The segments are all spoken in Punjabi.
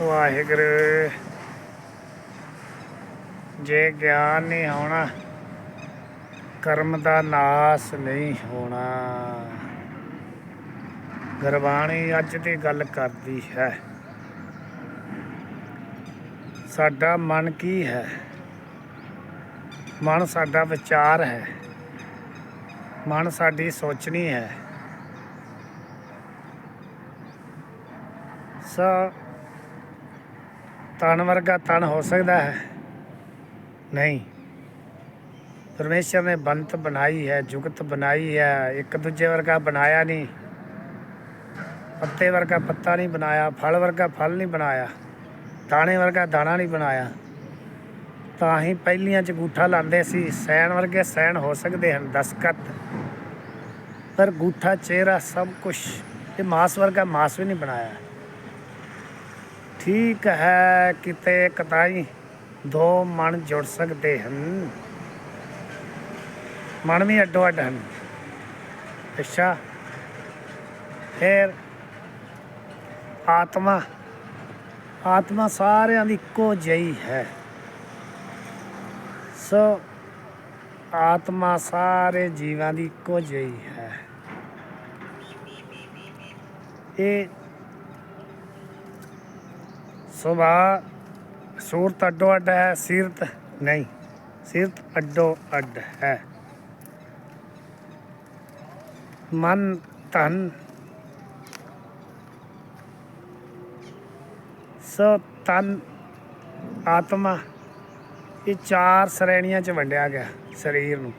ਵਾਹਿਗੁਰੂ। ਜੇ ਗਿਆਨ ਨਹੀਂ ਹੋਣਾ, ਕਰਮ ਦਾ ਨਾਸ ਨਹੀਂ ਹੋਣਾ। ਗੁਰਬਾਣੀ ਅੱਜ ਦੀ ਗੱਲ ਕਰਦੀ ਹੈ, ਸਾਡਾ ਮਨ ਕੀ ਹੈ? ਮਨ ਸਾਡਾ ਵਿਚਾਰ ਹੈ, ਮਨ ਸਾਡੀ ਸੋਚਣੀ ਹੈ। ਸੋ ਤਨ ਵਰਗਾ ਤਨ ਹੋ ਸਕਦਾ ਹੈ। ਨਹੀਂ। ਪਰਮੇਸ਼ਰ ਨੇ ਬੰਤ ਬਣਾਈ ਹੈ, ਜੁਗਤ ਬਣਾਈ ਹੈ, ਇੱਕ ਦੂਜੇ ਵਰਗਾ ਬਣਾਇਆ ਨਹੀਂ। ਪੱਤੇ ਵਰਗਾ ਪੱਤਾ ਨਹੀਂ ਬਣਾਇਆ, ਫਲ ਵਰਗਾ ਫਲ ਨਹੀਂ ਬਣਾਇਆ, ਦਾਣੇ ਵਰਗਾ ਦਾਣਾ ਨਹੀਂ ਬਣਾਇਆ। ਤਾਂ ਹੀ ਪਹਿਲੀਆਂ ਚ ਗੂਠਾ ਲਾਉਂਦੇ ਸੀ, ਸੈਣ ਵਰਗੇ ਸੈਣ ਹੋ ਸਕਦੇ ਹਨ, ਦਸਕਤ। ਪਰ ਗੂਠਾ, ਚਿਹਰਾ ਸਭ ਕੁਝ ਇਹ ਮਾਸ ਵਰਗਾ ਮਾਸ ਵੀ ਨਹੀਂ ਬਣਾਇਆ। ਠੀਕ ਹੈ, ਕਿਤੇ ਕਤਾਈ ਦੋ ਮਨ ਜੁੜ ਸਕਦੇ ਹਨ। ਮਨ ਵੀ ਅੱਡੋ ਅੱਡ ਹਨ। ਅੱਛਾ, ਫਿਰ ਆਤਮਾ ਆਤਮਾ ਸਾਰਿਆਂ ਦੀ ਇੱਕੋ ਜਿਹੀ ਹੈ। ਸੋ ਆਤਮਾ ਸਾਰੇ ਜੀਵਾਂ ਦੀ ਇੱਕੋ ਜਿਹੀ ਹੈ। ਇਹ ਸੁਭਾ, ਸੂਰਤ ਅੱਡੋ ਅੱਡ ਹੈ, ਸਿਰਤ ਨਹੀਂ, ਸਿਰਤ ਅੱਡੋ ਅੱਡ ਹੈ। ਮਨ ਤਨ ਸੋ, ਤਨ, ਆਤਮਾ, ਇਹ ਚਾਰ ਸ਼੍ਰੇਣੀਆਂ ਚ ਵੰਡਿਆ ਗਿਆ ਸਰੀਰ ਨੂੰ।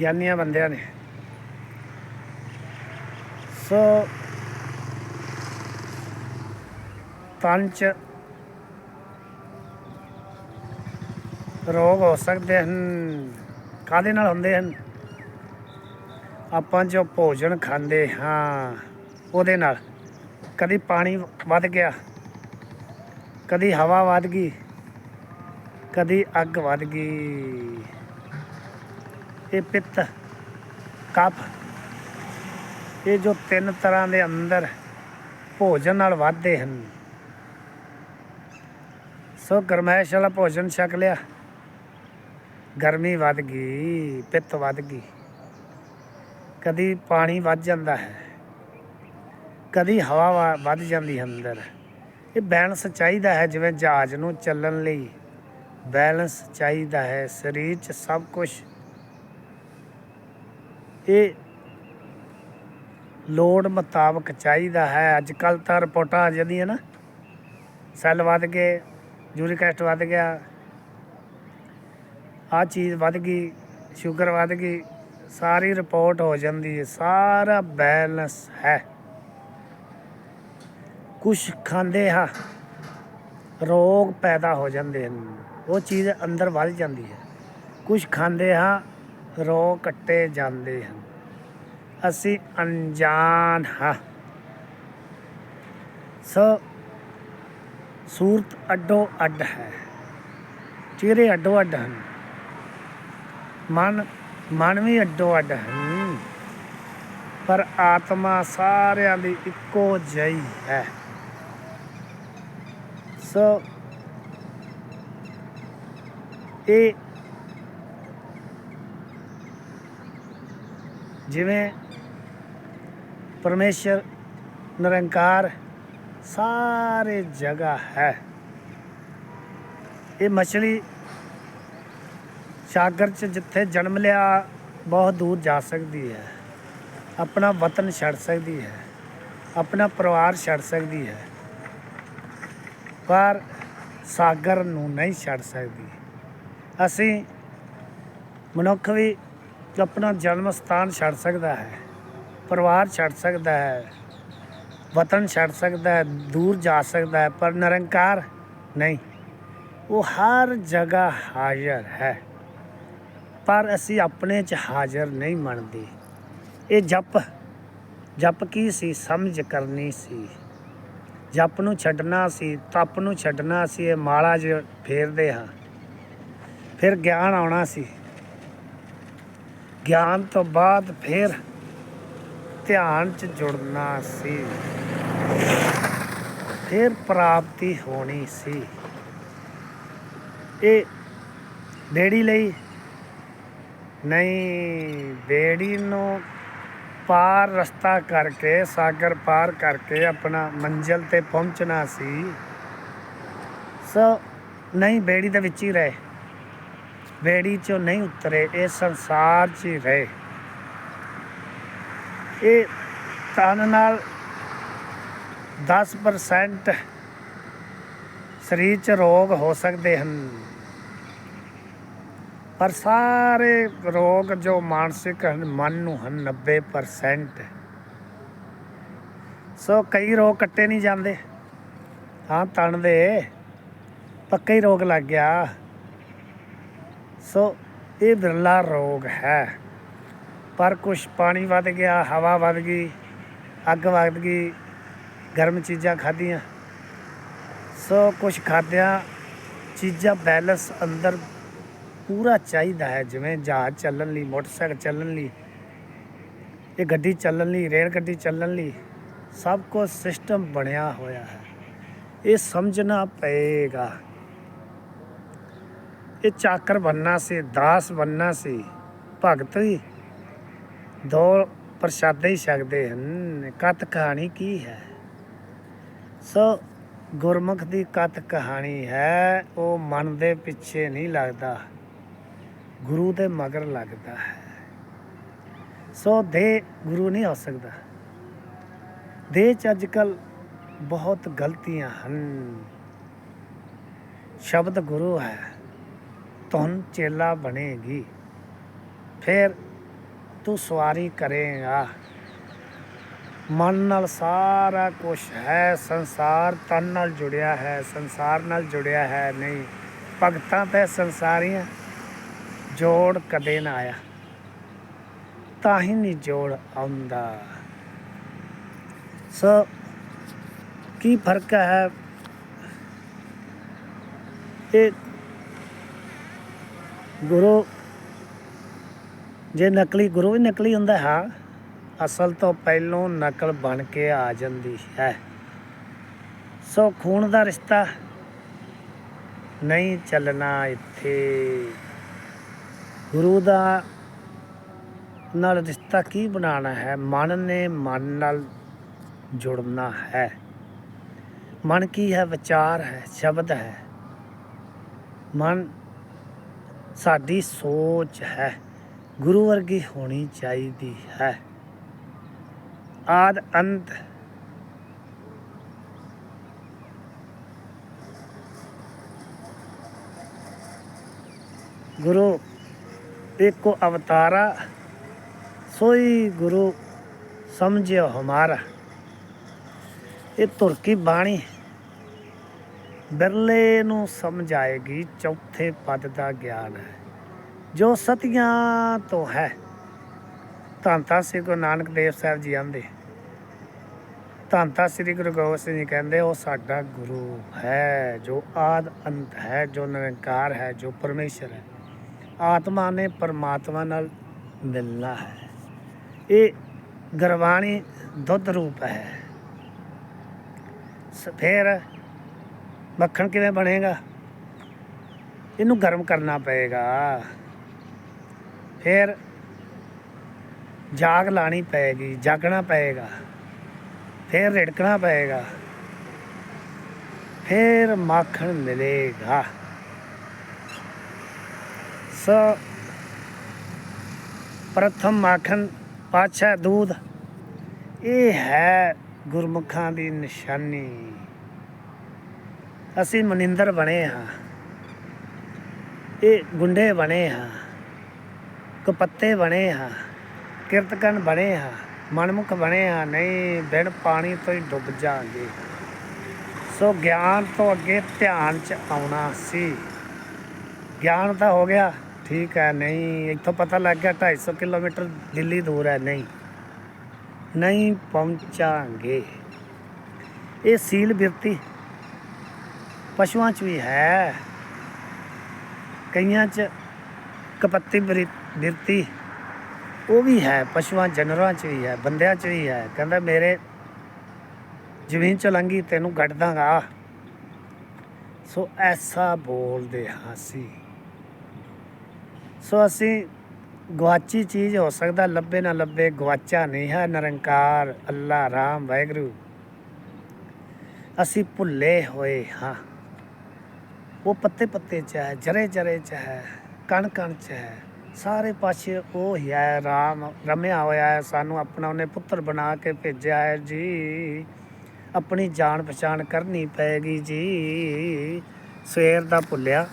ਗਿਆਨੀਆਂ ਬੰਦਿਆਂ ਨੇ। ਸੋ ਤਨ ਚ ਰੋਗ ਹੋ ਸਕਦੇ ਹਨ ਕਾਦੇ ਨਾਲ ਹੁੰਦੇ ਹਨ? ਆਪਾਂ ਜੋ ਭੋਜਨ ਖਾਂਦੇ ਹਾਂ, ਉਹਦੇ ਨਾਲ। ਕਦੀ ਪਾਣੀ ਵੱਧ ਗਿਆ, ਕਦੀ ਹਵਾ ਵੱਧ ਗਈ, ਕਦੀ ਅੱਗ ਵੱਧ ਗਈ। ਇਹ ਪਿੱਤ, ਕਫ, ਇਹ ਜੋ ਤਿੰਨ ਤਰ੍ਹਾਂ ਦੇ ਅੰਦਰ ਭੋਜਨ ਨਾਲ ਵੱਧਦੇ ਹਨ। ਸੋ ਗਰਮੈਸ਼ ਵਾਲਾ ਭੋਜਨ ਛਕ ਲਿਆ। ਗਰਮੀ ਵੱਧ ਗਈ, ਪਿੱਤ ਵੱਧ ਗਈ। ਕਦੀ ਪਾਣੀ ਵੱਧ ਜਾਂਦਾ ਹੈ, ਕਦੀ ਹਵਾ ਵੱਧ ਜਾਂਦੀ ਹੈ ਅੰਦਰ। ਇਹ ਬੈਲੈਂਸ ਚਾਹੀਦਾ ਹੈ, ਜਿਵੇਂ ਜਹਾਜ਼ ਨੂੰ ਚੱਲਣ ਲਈ। ਬੈਲੈਂਸ ਚਾਹੀਦਾ ਹੈ, ਸਰੀਰ 'ਚ ਸਭ ਕੁਝ ਇਹ ਲੋੜ ਮੁਤਾਬਕ ਚਾਹੀਦਾ ਹੈ। ਅੱਜ ਕੱਲ ਤਾਂ ਰਿਪੋਰਟਾਂ ਆ ਜਾਂਦੀਆਂ ਨਾ, ਸੈੱਲ ਵੱਧ ਗਏ। ਯੂਰਿਕ ਐਸਿਡ ਵੱਧ ਗਿਆ। ਆ ਚੀਜ਼ ਵੱਧ ਗਈ, ਸ਼ੂਗਰ ਵੱਧ ਗਈ, ਸਾਰੀ ਰਿਪੋਰਟ ਹੋ ਜਾਂਦੀ ਹੈ, ਸਾਰਾ ਬੈਲੈਂਸ ਹੈ। ਕੁਝ ਖਾਂਦੇ ਹਾਂ, ਰੋਗ ਪੈਦਾ ਹੋ ਜਾਂਦੇ ਹਨ, ਉਹ ਚੀਜ਼ ਅੰਦਰ ਵੱਧ ਜਾਂਦੀ ਹੈ। ਕੁਝ ਖਾਂਦੇ ਹਾਂ, ਰੋਗ ਕੱਟੇ ਜਾਂਦੇ ਹਨ। ਅਸੀਂ ਅਣਜਾਣ ਹਾਂ। ਸੋ ਸੂਰਤ ਅੱਡੋ ਅੱਡ ਹੈ, ਚਿਹਰੇ ਅੱਡੋ ਅੱਡ ਹਨ, ਮਨ ਮਨ ਵੀ ਅੱਡੋ ਅੱਡ ਹਨ ਪਰ ਆਤਮਾ ਸਾਰਿਆਂ ਦੀ ਇੱਕੋ ਜਿਹੀ ਹੈ। ਸੋ ਇਹ ਜਿਵੇਂ ਪਰਮੇਸ਼ਰ ਨਿਰੰਕਾਰ ਸਾਰੇ ਜਗ੍ਹਾ ਹੈ। ਇਹ ਮਛਲੀ ਸਾਗਰ ਚ ਜਿੱਥੇ ਜਨਮ ਲਿਆ, ਬਹੁਤ ਦੂਰ ਜਾ ਸਕਦੀ ਹੈ। ਆਪਣਾ ਵਤਨ ਛੱਡ ਸਕਦੀ ਹੈ। ਆਪਣਾ ਪਰਿਵਾਰ ਛੱਡ ਸਕਦੀ ਹੈ। ਪਰ ਸਾਗਰ ਨੂੰ ਨਹੀਂ ਛੱਡ ਸਕਦੀ। ਅਸੀਂ ਮਨੁੱਖ ਵੀ ਆਪਣਾ ਜਨਮ ਸਥਾਨ ਛੱਡ ਸਕਦਾ ਹੈ, ਪਰਿਵਾਰ ਛੱਡ ਸਕਦਾ ਹੈ। ਵਤਨ ਛੱਡ ਸਕਦਾ ਹੈ, ਦੂਰ ਜਾ ਸਕਦਾ ਹੈ, ਪਰ ਨਿਰੰਕਾਰ ਨਹੀਂ। ਉਹ ਹਰ ਜਗ੍ਹਾ ਹਾਜ਼ਰ ਹੈ, ਪਰ ਅਸੀਂ ਆਪਣੇ ਚ ਹਾਜ਼ਰ ਨਹੀਂ ਮੰਨਦੇ। ਇਹ ਜਪ ਜਪ ਕੀ ਸੀ? ਸਮਝ ਕਰਨੀ ਸੀ। ਜਪ ਨੂੰ ਛੱਡਣਾ ਸੀ, ਤਪ ਨੂੰ ਛੱਡਣਾ ਸੀ, ਇਹ ਮਾਲਾ ਜ ਫੇਰਦੇ ਹਾਂ। ਫਿਰ ਗਿਆਨ ਆਉਣਾ ਸੀ। ਗਿਆਨ ਤੋਂ ਬਾਅਦ ਫਿਰ ਧਿਆਨ ਚ ਜੁੜਨਾ ਸੀ। ਫਿਰ ਪ੍ਰਾਪਤੀ ਹੋਣੀ ਸੀ। ਇਹ ਬੇੜੀ ਲਈ ਨਹੀਂ ਬੇੜੀ ਨੂੰ ਪਾਰ ਰਸਤਾ ਕਰਕੇ, ਸਾਗਰ ਪਾਰ ਕਰਕੇ ਆਪਣਾ ਮੰਜ਼ਿਲ ਤੇ ਪਹੁੰਚਣਾ ਸੀ। ਸੋ ਨਹੀਂ, ਬੇੜੀ ਦੇ ਵਿੱਚ ਹੀ ਰਹੇ। ਬੇੜੀ ਚੋਂ ਨਹੀਂ ਉਤਰੇ, ਇਹ ਸੰਸਾਰ 'ਚ ਹੀ ਰਹੇ। ਇਹ ਤਨ ਨਾਲ 10% ਸਰੀਰ 'ਚ ਰੋਗ ਹੋ ਸਕਦੇ ਹਨ। ਪਰ ਸਾਰੇ ਰੋਗ ਜੋ ਮਾਨਸਿਕ ਹਨ, ਮਨ ਨੂੰ ਹਨ 90% ਸੋ ਕਈ ਰੋਗ ਕੱਟੇ ਨਹੀਂ ਜਾਂਦੇ। ਹਾਂ ਤਣ ਦੇ ਪੱਕਾ ਹੀ ਰੋਗ ਲੱਗ ਗਿਆ। ਸੋ ਇਹ ਬਿਰਲਾ ਰੋਗ ਹੈ। ਪਰ ਕੁਛ ਪਾਣੀ ਵੱਧ ਗਿਆ, ਹਵਾ ਵੱਧ ਗਈ, ਅੱਗ ਵੱਧ ਗਈ, ਗਰਮ ਚੀਜ਼ਾਂ ਖਾਧੀਆਂ। ਸੋ ਕੁਛ ਖਾਦਿਆਂ ਚੀਜ਼ਾਂ ਬੈਲੈਂਸ ਅੰਦਰ ਪੂਰਾ ਚਾਹੀਦਾ ਹੈ, ਜਿਵੇਂ ਜਹਾਜ਼ ਚੱਲਣ ਲਈ, ਮੋਟਰਸਾਈਕਲ ਚੱਲਣ ਲਈ, ਇਹ ਗੱਡੀ ਚੱਲਣ ਲਈ, ਰੇਲ ਗੱਡੀ ਚੱਲਣ ਲਈ, ਸਭ ਕੁਝ ਸਿਸਟਮ ਬਣਿਆ ਹੋਇਆ ਹੈ। ਇਹ ਸਮਝਣਾ ਪਏਗਾ। ਇਹ ਚਾਕਰ ਬੰਨਾ ਸੀ, ਦਾਸ ਬੰਨਾ ਸੀ, ਭਗਤ ਹੀ ਦੋ ਪ੍ਰਸ਼ਾਦੇ ਹੀ ਛਕਦੇ ਹਨ। ਕਤ ਕਹਾਣੀ ਕੀ ਹੈ? ਸੋ ਗੁਰਮੁਖ ਦੀ ਕਤ ਕਹਾਣੀ ਹੈ, ਉਹ ਮਨ ਦੇ ਪਿੱਛੇ ਨਹੀਂ ਲੱਗਦਾ, ਗੁਰੂ ਦੇ ਮਗਰ ਲੱਗਦਾ ਹੈ। ਸੋ ਦੇ ਗੁਰੂ ਨਹੀਂ ਹੋ ਸਕਦਾ। ਦੇ ਚ ਅੱਜ ਕੱਲ ਬਹੁਤ ਗਲਤੀਆਂ ਹਨ। ਸ਼ਬਦ ਗੁਰੂ ਹੈ ਤੁਨ ਚੇਲਾ ਬਣੇਗੀ, ਫਿਰ ਤੂੰ ਸਵਾਰੀ ਕਰੇਗਾ। ਮਨ ਨਾਲ ਸਾਰਾ ਕੁਝ ਹੈ, ਸੰਸਾਰ ਤਨ ਨਾਲ ਜੁੜਿਆ ਹੈ, ਸੰਸਾਰ ਨਾਲ ਜੁੜਿਆ ਹੈ ਨਹੀਂ। ਭਗਤਾਂ ਤੇ ਸੰਸਾਰੀਆਂ ਜੋੜ ਕਦੇ ਨਾ ਆਇਆ। ਤਾਂ ਹੀ ਨਹੀਂ ਜੋੜ ਆਉਂਦਾ। ਸੋ, ਕੀ ਫ਼ਰਕ ਹੈ? ਇਹ ਗੁਰੂ ਜੇ ਨਕਲੀ ਗੁਰੂ ਵੀ ਨਕਲੀ ਹੁੰਦਾ ਹੈ, ਅਸਲ ਤੋਂ ਪਹਿਲੋਂ ਨਕਲ ਬਣ ਕੇ ਆ ਜਾਂਦੀ ਹੈ। ਸੋ ਖੂਨ ਦਾ ਰਿਸ਼ਤਾ ਨਹੀਂ ਚੱਲਣਾ ਇੱਥੇ। ਗੁਰੂ ਦਾ ਨਾਲ ਰਿਸ਼ਤਾ ਕੀ ਬਣਾਉਣਾ ਹੈ? ਮਨ ਨੇ ਮਨ ਨਾਲ ਜੁੜਨਾ ਹੈ। ਮਨ ਕੀ ਹੈ? ਵਿਚਾਰ ਹੈ, ਸ਼ਬਦ ਹੈ। ਮਨ ਸਾਡੀ ਸੋਚ ਹੈ। ਗੁਰੂ ਵਰਗੀ ਹੋਣੀ ਚਾਹੀਦੀ ਹੈ। ਆਦ ਅੰਤ। ਗੁਰੂ ਇੱਕੋ ਅਵਤਾਰਾ, ਸੋਈ ਗੁਰੂ ਸਮਝਿਓ ਹਮਾਰਾ। ਇਹ ਧੁਰ ਕੀ ਬਾਣੀ ਬਿਰਲੇ ਨੂੰ ਸਮਝਾਏਗੀ ਚੌਥੇ ਪਦ ਦਾ ਗਿਆਨ ਹੈ। ਜੋ ਸਤੀਆਂ ਤੋਂ ਹੈ, ਧੰਨ ਧੰਨ ਸ੍ਰੀ ਗੁਰੂ ਨਾਨਕ ਦੇਵ ਸਾਹਿਬ ਜੀ ਆਂਦੇ। ਧੰਨ ਧੰਨ ਸ੍ਰੀ ਗੁਰੂ ਗੋਬਿੰਦ ਸਿੰਘ ਜੀ ਕਹਿੰਦੇ, ਉਹ ਸਾਡਾ ਗੁਰੂ ਹੈ, ਜੋ ਆਦ ਅੰਤ ਹੈ, ਜੋ ਨਿਰੰਕਾਰ ਹੈ, ਜੋ ਪਰਮੇਸ਼ਰ ਹੈ। ਆਤਮਾ ਨੇ ਪਰਮਾਤਮਾ ਨਾਲ ਮਿਲਣਾ ਹੈ। ਇਹ ਗਰਵਾਣੀ ਦੁੱਧ ਰੂਪ ਹੈ। ਸ- ਫਿਰ ਮੱਖਣ ਕਿਵੇਂ ਬਣੇਗਾ? ਇਹਨੂੰ ਗਰਮ ਕਰਨਾ ਪਏਗਾ। ਫਿਰ ਜਾਗ ਲਾਣੀ ਪਏਗੀ, ਜਾਗਣਾ ਪਏਗਾ, ਫਿਰ ਰਿੜਕਣਾ ਪਏਗਾ, ਫਿਰ ਮੱਖਣ ਮਿਲੇਗਾ। ਸੋ ਪ੍ਰਥਮ ਮਾਖਣ ਪਾਛਾ ਦੂਧ ਇਹ ਹੈ ਗੁਰਮੁਖਾਂ ਦੀ ਨਿਸ਼ਾਨੀ। ਅਸੀਂ ਮਨਿੰਦਰ ਬਣੇ ਹਾਂ, ਇਹ ਗੁੰਡੇ ਬਣੇ ਹਾਂ। ਕਪੱਤੇ ਬਣੇ ਹਾਂ, ਕਿਰਤਕਨ ਬਣੇ ਹਾਂ, ਮਨਮੁਖ ਬਣੇ ਹਾਂ, ਨਹੀਂ ਬਿਨ ਪਾਣੀ ਤੋਂ ਹੀ ਡੁੱਬ ਜਾਾਂਗੇ ਸੋ ਗਿਆਨ ਤੋਂ ਅੱਗੇ ਧਿਆਨ ਚ ਆਉਣਾ ਸੀ। ਗਿਆਨ ਤਾਂ ਹੋ ਗਿਆ, ਠੀਕ ਹੈ, ਨਹੀਂ, ਇੱਥੋਂ ਪਤਾ ਲੱਗ ਗਿਆ 250 ਕਿਲੋਮੀਟਰ ਦਿੱਲੀ ਦੂਰ ਹੈ, ਨਹੀਂ ਨਹੀਂ ਪਹੁੰਚਾਂਗੇ। ਇਹ ਸੀਲ ਬਿਰਤੀ ਪਸ਼ੂਆਂ 'ਚ ਵੀ ਹੈ। ਕਈਆਂ 'ਚ ਕਪੱਤੀ ਬਰੀ- ਬਿਰਤੀ ਉਹ ਵੀ ਹੈ, ਪਸ਼ੂਆਂ ਜਾਨਵਰਾਂ 'ਚ ਵੀ ਹੈ, ਬੰਦਿਆਂ 'ਚ ਵੀ ਹੈ। ਕਹਿੰਦਾ, ਮੇਰੇ ਜ਼ਮੀਨ ਚ ਲੰਗੀ ਤੈਨੂੰ ਗੱਡ ਦਾਂਗਾ। ਸੋ ਐਸਾ ਬੋਲਦੇ ਹਾਂ ਅਸੀਂ। ਸੋ ਅਸੀਂ ਗਵਾਚੀ ਚੀਜ਼ ਹੋ ਸਕਦਾ, ਲੱਭੇ ਨਾ ਲੱਭੇ ਗਵਾਚਾ ਨਹੀਂ ਹੈ ਨਿਰੰਕਾਰ, ਅੱਲਾ ਰਾਮ, ਵਾਹਿਗੁਰੂ। ਅਸੀਂ ਭੁੱਲੇ ਹੋਏ ਹਾਂ। ਉਹ ਪੱਤੇ ਪੱਤੇ ਚ ਹੈ ਜਰੇ ਜਰੇ ਚ ਹੈ ਕਣ ਕਣ ਚ ਹੈ। ਸਾਰੇ ਪਾਸੇ ਉਹ ਹੀ ਹੈ ਰਾਮ ਰਮਿਆ ਹੋਇਆ ਹੈ, ਸਾਨੂੰ ਆਪਣਾ ਉਹਨੇ ਪੁੱਤਰ ਬਣਾ ਕੇ ਭੇਜਿਆ ਹੈ ਜੀ। ਆਪਣੀ ਜਾਣ ਪਛਾਣ ਕਰਨੀ ਪਏਗੀ ਜੀ। ਸਵੇਰ ਦਾ ਭੁੱਲਿਆ,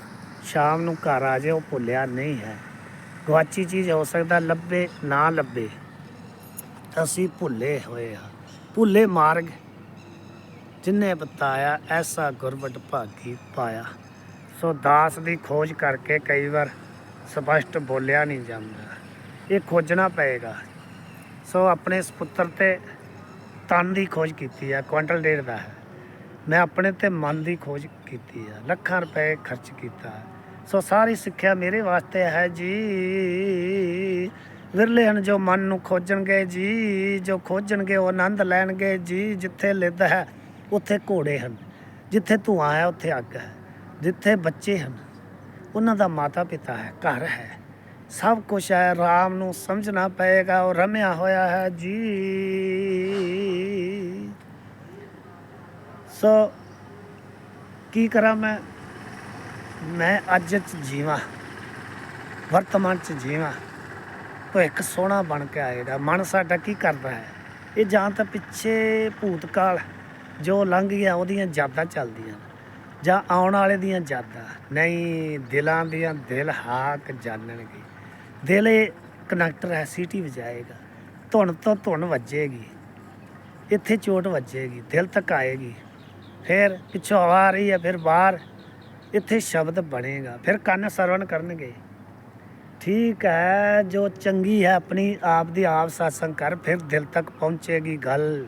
ਸ਼ਾਮ ਨੂੰ ਘਰ ਆ ਜਾਏ ਉਹ ਭੁੱਲਿਆ ਨਹੀਂ ਹੈ। ਗਵਾਚੀ ਚੀਜ਼ ਹੋ ਸਕਦਾ, ਲੱਭੇ, ਨਾ ਲੱਭੇ। ਅਸੀਂ ਭੁੱਲੇ ਹੋਏ ਹਾਂ। ਭੁੱਲੇ ਮਾਰਗ, ਜਿਨੇ ਬਤਾਇਆ, ਐਸਾ ਗੁਰਬਟ ਭਾਗੀ ਪਾਇਆ। ਸੋ ਦਾਸ ਦੀ ਖੋਜ ਕਰਕੇ ਕਈ ਵਾਰ ਸਪਸ਼ਟ ਬੋਲਿਆ ਨਹੀਂ ਜਾਂਦਾ। ਇਹ ਖੋਜਣਾ ਪਏਗਾ। ਸੋ ਆਪਣੇ ਸੁਪੁੱਤਰ ਤੇ ਤਨ ਦੀ ਖੋਜ ਕੀਤੀ ਹੈ ਕੁਇੰਟਲ ਡੇਢ ਦਾ। ਹੈ ਮੈਂ ਆਪਣੇ ਤੇ ਮਨ ਦੀ ਖੋਜ ਕੀਤੀ ਹੈ ਲੱਖਾਂ ਰੁਪਏ ਖਰਚ ਕੀਤਾ। ਹੈ। ਸੋ ਸਾਰੀ ਸਿੱਖਿਆ ਮੇਰੇ ਵਾਸਤੇ ਹੈ ਜੀ। ਵਿਰਲੇ ਹਨ ਜੋ ਮਨ ਨੂੰ ਖੋਜਣਗੇ ਜੀ, ਜੋ ਖੋਜਣਗੇ ਉਹ ਆਨੰਦ ਲੈਣਗੇ ਜੀ। ਜਿੱਥੇ ਲਿੱਦ ਹੈ, ਉੱਥੇ ਘੋੜੇ ਹਨ। ਜਿੱਥੇ ਧੂਆਂ ਹੈ, ਉੱਥੇ ਅੱਗ ਹੈ। ਜਿੱਥੇ ਬੱਚੇ ਹਨ ਉਹਨਾਂ ਦਾ ਮਾਤਾ ਪਿਤਾ ਹੈ, ਘਰ ਹੈ। ਸਭ ਕੁਝ ਹੈ, ਰਾਮ ਨੂੰ ਸਮਝਣਾ ਪਏਗਾ, ਉਹ ਰਮਿਆ ਹੋਇਆ ਹੈ ਜੀ। ਸੋ ਕੀ ਕਰਾਂ ਮੈਂ? ਮੈਂ ਅੱਜ ਚ ਜੀਵਾਂ, ਵਰਤਮਾਨ ਚ ਜੀਵਾਂ। ਭਵਿੱਖ ਸੋਹਣਾ ਬਣ ਕੇ ਆਏਗਾ, ਮਨ ਸਾਡਾ ਕੀ ਕਰਦਾ ਹੈ? ਇਹ ਜਾਂ ਤਾਂ ਪਿੱਛੇ ਭੂਤਕਾਲ, ਜੋ ਲੰਘ ਗਿਆ, ਉਹਦੀਆਂ ਯਾਦਾਂ ਚੱਲਦੀਆਂ ਨੇ। ਜਾਂ ਆਉਣ ਵਾਲੇ ਦੀਆਂ ਯਾਦਾਂ। ਨਹੀਂ, ਦਿਲਾਂ ਦੀਆਂ ਦਿਲ ਹਾਕ ਜਾਣਨਗੇ। ਦਿਲ ਇਹ ਕਨੈਕਟਰ ਹੈ ਸੀਟੀ ਵਜਾਏਗਾ। ਧੁਨ ਤੋਂ ਧੁਨ ਵੱਜੇਗੀ। ਇੱਥੇ ਚੋਟ ਵੱਜੇਗੀ, ਦਿਲ ਤੱਕ ਆਏਗੀ ਫਿਰ ਪਿੱਛੋਂ ਆ ਰਹੀ ਹੈ, ਫਿਰ ਬਾਹਰ। ਇੱਥੇ ਸ਼ਬਦ ਬਣੇਗਾ, ਫਿਰ ਕੰਨ ਸਰਵਣ ਕਰਨਗੇ। ਠੀਕ ਹੈ, ਜੋ ਚੰਗੀ ਹੈ, ਆਪਣੀ ਆਪ ਦੀ ਆਪ ਸਾਸੰਗ ਕਰ, ਫਿਰ ਦਿਲ ਤੱਕ ਪਹੁੰਚੇਗੀ ਗੱਲ।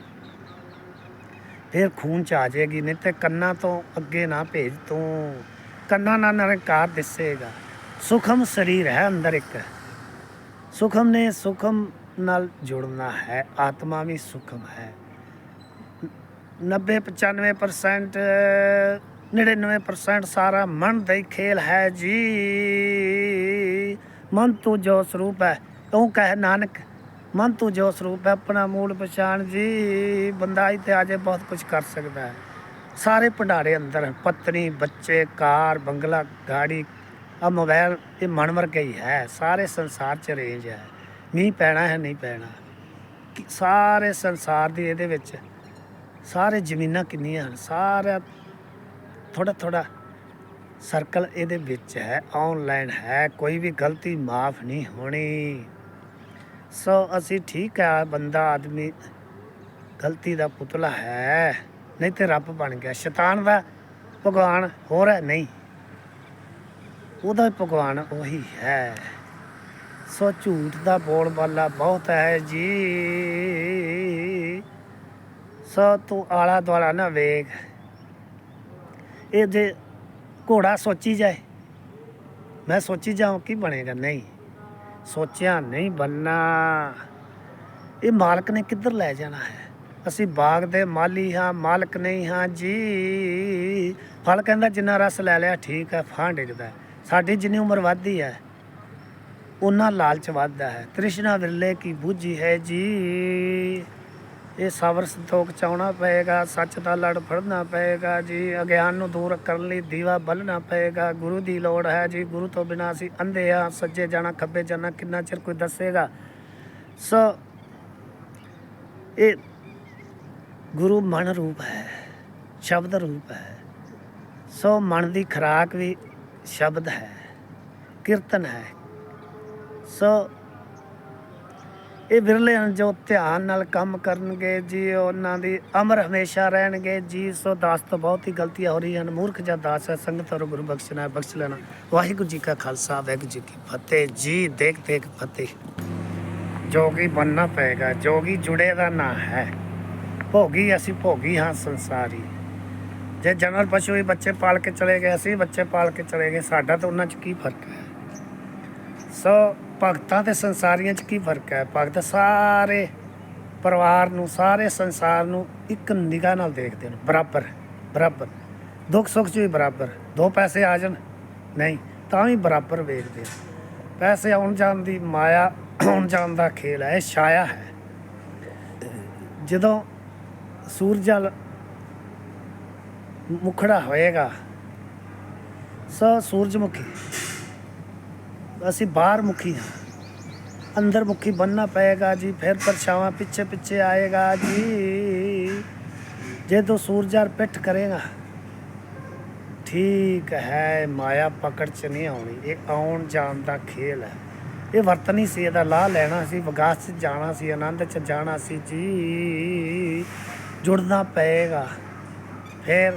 ਫਿਰ ਖੂਨ ਚ ਆ ਜਾਏਗੀ, ਨਹੀਂ ਤੇ ਕੰਨਾਂ ਤੋਂ ਅੱਗੇ ਨਾ ਭੇਜ ਤੂੰ। ਕੰਨਾਂ ਨਾਲ ਨਿਰੰਕਾਰ ਦਿਸੇਗਾ। ਸੁਖਮ ਸਰੀਰ ਹੈ ਅੰਦਰ ਇੱਕ। ਸੁਖਮ ਨੇ ਸੁਖਮ ਨਾਲ ਜੁੜਨਾ ਹੈ। ਆਤਮਾ ਵੀ ਸੁਖਮ ਹੈ। 90 95% 99% ਸਾਰਾ ਮਨ ਦਾ ਹੀ ਖੇਲ ਹੈ ਜੀ। ਮਨ ਤੂੰ ਜੋ ਸਰੂਪ ਹੈ ਉਹ ਕਹੇ ਨਾਨਕ। ਮਨ ਤੂੰ ਜੋ ਸਰੂਪ ਹੈ, ਆਪਣਾ ਮੂਲ ਪਛਾਣ ਜੀ। ਬੰਦਾ ਇੱਥੇ ਆ ਜੇ ਬਹੁਤ ਕੁਝ ਕਰ ਸਕਦਾ ਹੈ। ਸਾਰੇ ਭੰਡਾਰੇ ਅੰਦਰ ਪਤਨੀ, ਬੱਚੇ, ਕਾਰ, ਬੰਗਲਾ, ਗਾੜੀ, ਆ ਮੋਬਾਈਲ ਇਹ ਮਨ ਵਰਗਾ ਹੀ ਹੈ। ਸਾਰੇ ਸੰਸਾਰ ਚ ਰੇਂਜ ਹੈ। ਮੀਂਹ ਪੈਣਾ ਹੈ, ਨਹੀਂ ਪੈਣਾ। ਕਿ ਸਾਰੇ ਸੰਸਾਰ ਦੀ ਇਹਦੇ ਵਿੱਚ ਸਾਰੇ ਜ਼ਮੀਨਾਂ ਕਿੰਨੀਆਂ ਹਨ? ਸਾਰਾ ਥੋੜਾ ਥੋੜਾ ਸਰਕਲ ਇਹਦੇ ਵਿੱਚ ਹੈ। ਆਨਲਾਈਨ ਹੈ। ਕੋਈ ਵੀ ਗਲਤੀ ਮਾਫ ਨਹੀਂ ਹੋਣੀ। ਸੋ ਅਸੀਂ ਠੀਕ ਹੈ ਬੰਦਾ ਆਦਮੀ ਗਲਤੀ ਦਾ ਪੁਤਲਾ ਹੈ, ਨਹੀਂ ਤੇ ਰੱਬ ਬਣ ਗਿਆ। ਸ਼ੈਤਾਨ ਦਾ ਭਗਵਾਨ ਹੋਰ ਹੈ, ਨਹੀਂ। ਉਹਦਾ ਭਗਵਾਨ ਉਹੀ ਹੈ। ਸੋ ਝੂਠ ਦਾ ਬੋਲ ਬਾਲਾ ਬਹੁਤ ਹੈ ਜੀ। ਸੋ ਤੂੰ ਆਲਾ ਦੁਆਲਾ ਨਾ ਵੇਖ। ਇਹ ਜੇ ਘੋੜਾ ਸੋਚੀ ਜਾਏ, ਮੈਂ ਸੋਚੀ ਜਾਵਾਂ ਕੀ ਬਣੇਗਾ, ਨਹੀਂ। ਸੋਚਿਆ ਨਹੀਂ ਬੰਨਾ। ਇਹ ਮਾਲਕ ਨੇ ਕਿੱਧਰ ਲੈ ਜਾਣਾ ਹੈ? ਅਸੀਂ ਬਾਗ ਦੇ ਮਾਲੀ ਹਾਂ, ਮਾਲਕ ਨਹੀਂ ਹਾਂ ਜੀ। ਫਲ ਕਹਿੰਦਾ ਜਿੰਨਾ ਰਸ ਲੈ ਲਿਆ ਠੀਕ ਹੈ ਫਾਂ ਡਿੱਗਦਾ ਸਾਡੀ ਜਿੰਨੀ ਉਮਰ ਵੱਧਦੀ ਹੈ ਉਹਨਾਂ ਲਾਲਚ ਵੱਧਦਾ ਹੈ। ਤ੍ਰਿਸ਼ਨਾ ਵਿਰਲੇ ਕੀ ਬੂਝੀ ਹੈ ਜੀ। ਇਹ ਸਬਰ ਸੰਤੋਖ ਚਾਉਣਾ ਪਏਗਾ, ਸੱਚ ਦਾ ਲੜ ਫੜਨਾ ਪਏਗਾ, ਜੀ ਅਗਿਆਨ ਨੂੰ ਦੂਰ ਕਰਨ ਲਈ ਦੀਵਾ ਬਲਣਾ ਪਏਗਾ, ਗੁਰੂ ਦੀ ਲੋੜ ਹੈ ਜੀ, ਗੁਰੂ ਤੋਂ ਬਿਨਾਂ ਅਸੀਂ ਅੰਧੇ ਆ ਸੱਜੇ ਜਾਣਾ, ਖੱਬੇ ਜਾਣਾ, ਕਿੰਨਾ ਚਿਰ ਕੋਈ ਦੱਸੇਗਾ? ਸੋ ਇਹ ਗੁਰੂ ਮਨ ਰੂਪ ਹੈ, ਸ਼ਬਦ ਰੂਪ ਹੈ। ਸੋ ਮਨ ਦੀ ਖਰਾਕ ਵੀ ਸ਼ਬਦ ਹੈ, ਕੀਰਤਨ ਹੈ। ਸੋ ਇਹ ਵਿਰਲੇ ਹਨ ਜੋ ਧਿਆਨ ਨਾਲ ਕੰਮ ਕਰਨਗੇ, ਜੀ ਉਹਨਾਂ ਦੀ ਅਮਰ ਹਮੇਸ਼ਾ ਰਹਿਣਗੇ। ਜੀ, ਸੋ ਦਾਸ ਤੋਂ ਬਹੁਤ ਹੀ ਗਲਤੀਆਂ ਹੋ ਰਹੀਆਂ ਹਨ। ਮੂਰਖ ਜਾਂ ਦਾਸ ਹੈ, ਸੰਗਤ ਔਰ ਗੁਰੂ ਬਖਸ਼ਣਾ ਬਖਸ਼ ਲੈਣਾ। ਵਾਹਿਗੁਰੂ ਜੀ ਕਾ ਖਾਲਸਾ, ਵਾਹਿਗੁਰੂ ਜੀ ਕੀ ਫਤਿਹ। ਜੀ, ਦੇਖ ਦੇਖ ਫਤਿਹ। ਜੋਗੀ ਬੰਨਣਾ ਪਏਗਾ, ਜੋਗੀ ਜੁੜੇ ਦਾ ਨਾਂ ਹੈ। ਭੋਗੀ ਅਸੀਂ ਭੋਗੀ ਹਾਂ ਸੰਸਾਰੀ। ਜੇ ਜਨਰਲ ਪਸ਼ੂ ਹੀ ਬੱਚੇ ਪਾਲ ਕੇ ਚਲੇ ਗਏ, ਅਸੀਂ ਬੱਚੇ ਪਾਲ ਕੇ ਚਲੇ ਗਏ, ਸਾਡਾ ਤਾਂ ਉਹਨਾਂ 'ਚ ਕੀ ਫ਼ਰਕ ਹੈ? ਸੋ ਭਗਤਾਂ ਤੇ ਸੰਸਾਰੀਆਂ 'ਚ ਕੀ ਫ਼ਰਕ ਹੈ? ਭਗਤ ਸਾਰੇ ਪਰਿਵਾਰ ਨੂੰ, ਸਾਰੇ ਸੰਸਾਰ ਨੂੰ ਇੱਕ ਨਿਗਾਹ ਨਾਲ ਦੇਖਦੇ ਨੇ ਬਰਾਬਰ ਬਰਾਬਰ। ਦੁੱਖ ਸੁੱਖ 'ਚ ਵੀ ਬਰਾਬਰ। ਦੋ ਪੈਸੇ ਆ ਜਾਣ, ਨਹੀਂ, ਤਾਂ ਵੀ ਬਰਾਬਰ ਵੇਖਦੇ ਨੇ ਪੈਸੇ ਆਉਣ ਜਾਣ ਦੀ ਮਾਇਆ, ਆਉਣ ਜਾਣ ਦਾ ਖੇਲ ਹੈ, ਇਹ ਛਾਇਆ ਹੈ। ਜਦੋਂ ਸੂਰਜਲ ਮੁਖੜਾ ਹੋਏਗਾ, ਸੋ ਸੂਰਜਮੁਖੀ ਅਸੀਂ ਬਾਹਰ ਮੁਖੀ ਹਾਂ ਅੰਦਰ ਮੁਖੀ बनना ਪਏਗਾ ਜੀ ਫਿਰ ਪਰਛਾਵਾਂ ਪਿੱਛੇ ਪਿੱਛੇ ਆਏਗਾ ਜੀ ਜੇ ਤੋ ਸੂਰਜਰ ਪਿੱਠ ਕਰੇਗਾ ਠੀਕ ਹੈ ਮਾਇਆ ਪਕੜ ਚ ਨਹੀਂ ਆਉਣੀ ਇਹ ਆਉਣ ਜਾਣ ਦਾ ਖੇਲ ਹੈ ਇਹ ਵਰਤਨੀ ਸੀ ਇਹਦਾ ਲਾਹ ਲੈਣਾ ਸੀ ਵਿਕਾਸ ਚ ਜਾਣਾ ਸੀ ਆਨੰਦ ਚ ਜਾਣਾ ਸੀ ਜੀ ਜੁੜਨਾ ਪਏਗਾ ਫਿਰ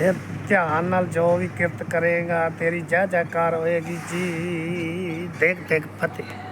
ਫਿਰ ਧਿਆਨ ਨਾਲ ਜੋ ਵੀ ਕਿਰਤ ਕਰੇਗਾ, ਤੇਰੀ ਜੈ ਜੈਕਾਰ ਹੋਏਗੀ ਜੀ। ਦੇਖ ਦੇਖ, ਫਤਿਹ।